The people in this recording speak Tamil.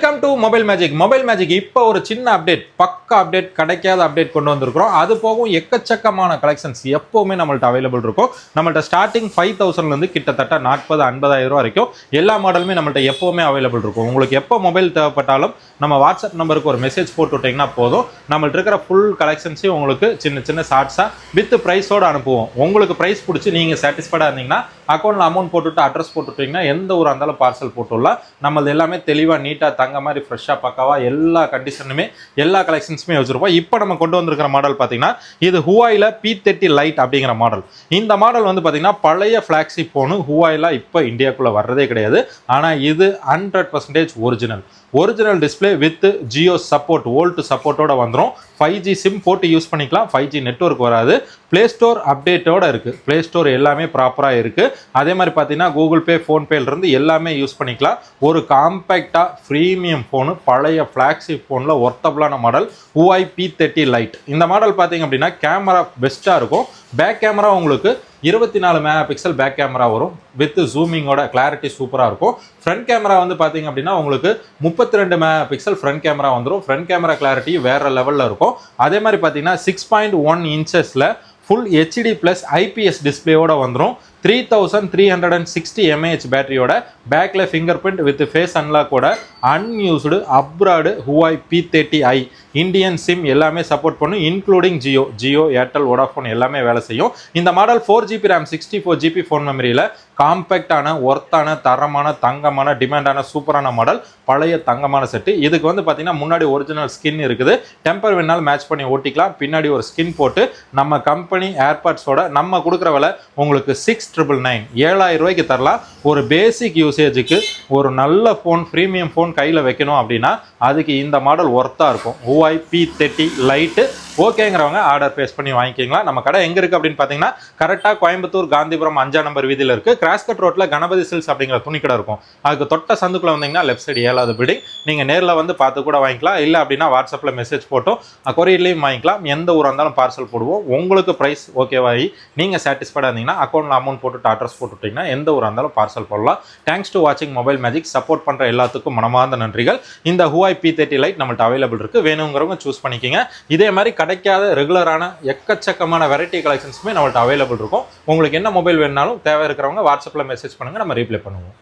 Welcome to mobile magic mobile magic இப்போ ஒரு சின்ன அப்டேட் பக்கா அப்டேட் கிடைக்காத அப்டேட் கொண்டு வந்திருக்கிறோம். அது போகும் எக்கச்சக்கமான கலெக்ஷன்ஸ் எப்போவுமே நம்மள்ட்ட அவைலபிள் இருக்கும். நம்மள்ட்ட ஸ்டார்டிங் ஃபைவ் தௌசண்ட்லேருந்து கிட்டத்தட்ட நாற்பது ஐம்பதாயிரம் ரூபா வரைக்கும் எல்லா மாடலுமே நம்மள்ட்ட எப்போவுமே அவைலபிள் இருக்கும். உங்களுக்கு எப்போ மொபைல் தேவைப்பட்டாலும் நம்ம வாட்ஸ்அப் நம்பருக்கு ஒரு மெசேஜ் போட்டு விட்டிங்கன்னா போதும். நம்மள்ட்ட இருக்கிற ஃபுல் கலெக்ஷன்ஸையும் உங்களுக்கு சின்ன சின்ன ஷார்ட்ஸாக வித் ப்ரைஸோடு அனுப்புவோம். உங்களுக்கு ப்ரைஸ் பிடிச்சி நீங்கள் சாட்டிஸ்ஃபைடாக இருந்தீங்கன்னா அக்கௌண்ட்டில் அமௌண்ட் போட்டுவிட்டு அட்ரஸ் போட்டுட்டீங்கன்னா எந்த ஒரு இருந்தாலும் பார்சல் போட்டுடலாம். நம்மளது எல்லாமே தெளிவாக நீட்டாக தங்க மாதிரி ஃப்ரெஷ்ஷாக பக்காவாக எல்லா கண்டிஷனுமே எல்லா கலெக்ஷன்ஸுமே வச்சுருப்போம். இப்போ நம்ம கொண்டு வந்திருக்கிற மாடல் பார்த்தீங்கன்னா இது ஹுவாயில் பி தேர்ட்டி லைட் அப்படிங்கிற மாடல் இந்த மாடல் வந்து பார்த்தீங்கன்னா பழைய ஃப்ளாக்ஸிப் ஃபோனு ஹுவாயில் இப்போ இந்தியாக்குள்ளே வர்றதே கிடையாது. ஆனால் இது hundred percentage original original display with Jio support old சப்போர்ட்டோட வந்துடும் ஃபைவ் ஜி சிம் போட்டு யூஸ் பண்ணிக்கலாம். ஃபைவ் ஜி நெட்ஒர்க் வராது. ப்ளே ஸ்டோர் அப்டேட்டோட இருக்குது ப்ளே ஸ்டோர் எல்லாமே ப்ராப்பராக இருக்குது அதே மாதிரி பார்த்தீங்கன்னா கூகுள் பே ஃபோன்பேலேருந்து எல்லாமே யூஸ் பண்ணிக்கலாம். ஒரு காம்பேக்டாக ப்ரீமியம் ஃபோனு பழைய ஃப்ளாக்ஷிப் ஃபோனில் ஒர்த்தபிளான மாடல் ஊஐ பி தேர்ட்டி லைட் இந்த மாடல் பார்த்தீங்க அப்படின்னா கேமரா பெஸ்ட்டாக இருக்கும். பேக் கேமரா உங்களுக்கு இருபத்தி நாலு மெகா பிக்சல் பேக் கேமரா வரும். வித் ஜூமிங்கோட கிளாரிட்டி சூப்பராக இருக்கும். ஃப்ரண்ட் கேமரா வந்து பார்த்தீங்க அப்படின்னா உங்களுக்கு முப்பத்தி ரெண்டு மெகா பிக்சல் ஃப்ரண்ட் கேமரா வந்துடும் ஃப்ரண்ட் கேமரா கிளாரிட்டி வேறு லெவலில் இருக்கும். அதே மாதிரி பார்த்தீங்கன்னா சிக்ஸ் பாயிண்ட் ஒன் இன்ச்சஸில் ஃபுல் ஹெச்டி ப்ளஸ் ஐபிஎஸ் டிஸ்பிளேயோட வந்துடும் three thousand three hundred and sixty mAh பேட்டரியோட பேக்கில் finger print with face அன்லாக்கோட unused abroad Huawei P thirty I Indian SIM எல்லாமே சப்போர்ட் பண்ணும் இன்க்ளூடிங் ஜியோ ஜியோ ஏர்டெல் வோடாஃபோன் எல்லாமே வேலை செய்யும். இந்த model four GB RAM sixty four GB phone மெமரியில் காம்பேக்டான ஒர்த்தான தரமான தங்கமான டிமாண்டான சூப்பரான மாடல் பழைய தங்கமான செட்டு இதுக்கு வந்து பார்த்தீங்கன்னா முன்னாடி ஒரிஜினல் ஸ்கின் இருக்குது. டெம்பர் வேணாலும் மேட்ச் பண்ணி ஓட்டிக்கலாம். பின்னாடி ஒரு ஸ்கின் போட்டு நம்ம கம்பெனி ஏர்பாட்ஸோட நம்ம கொடுக்குற விலை உங்களுக்கு சிக்ஸ் ட்ரிபிள் நைன் ஏழாயிரம் ரூபாய்க்கு தரலாம். ஒரு பேசிக் யூசேஜுக்கு ஒரு நல்ல ஃபோன் ப்ரீமியம் ஃபோன் கையில் வைக்கணும் அப்படின்னா அதுக்கு இந்த மாடல் ஒர்த்தாக இருக்கும். ஓஐ பி தேர்ட்டி லைட்டு ஓகேங்கிறவங்க ஆர்டர் பேஸ் பண்ணி வாங்கிக்கிங்களா? நம்ம கடை எங்கே இருக்குது அப்படின்னு பார்த்தீங்கன்னா கரெக்டாக கோயம்புத்தூர் காந்திபுரம் அஞ்சாம் நம்பர் வீதியில் இருக்குது கிராஸ்கட் ரோட்டில் கணபதி சில்ஸ் அப்படிங்கிற துணி கடை இருக்கும். அதுக்கு தொட்ட சந்துக்குள்ளே வந்தீங்கன்னா லெஃப்ட் சைடு ஏழாவது பில்டிங் நீங்கள் நேரில் வந்து பார்த்து கூட வாங்கிக்கலாம். இல்லை அப்படின்னா வாட்ஸ்அப்பில் மெசேஜ் போட்டோம் கொரியர்லேயும் வாங்கிக்கலாம். எந்த ஊராக இருந்தாலும் பார்சல் போடுவோம். உங்களுக்கு ப்ரைஸ் ஓகேவாகி நீங்கள் சாட்டிஸ்ஃபைடாக இருந்தீங்கன்னா அக்கௌண்ட்டில் அமௌண்ட் போட்டுட்டு அட்ரஸ் போட்டுட்டிங்கன்னா எந்த ஊராக இருந்தாலும் பார்சல் போடலாம். தேங்க்ஸ் டு வாட்சிங் மொபைல் மேஜிக் சப்போர்ட் பண்ணுற எல்லாத்துக்கும் மனமார்ந்த நன்றிகள். இந்த ஹூஐ பி தேர்ட்டி லைட் நம்மள்ட்ட அவைலபிள் இருக்குது வேணுங்கிறவங்க சூஸ் பண்ணிக்கோங்க. இதே மாதிரி கிடைக்காத ரெகுலரான எக்கச்சக்கமான வெரைட்டி கலெக்ஷன்ஸுமே நம்மள்ட்ட அவைலபிள் இருக்கும். உங்களுக்கு என்ன மொபைல் வேணுனாலும் தேவை இருக்கிறவங்க வாட்ஸ்அப்பில் மெசேஜ் பண்ணுங்கள் நம்ம ரீப்ளை பண்ணுவோம்.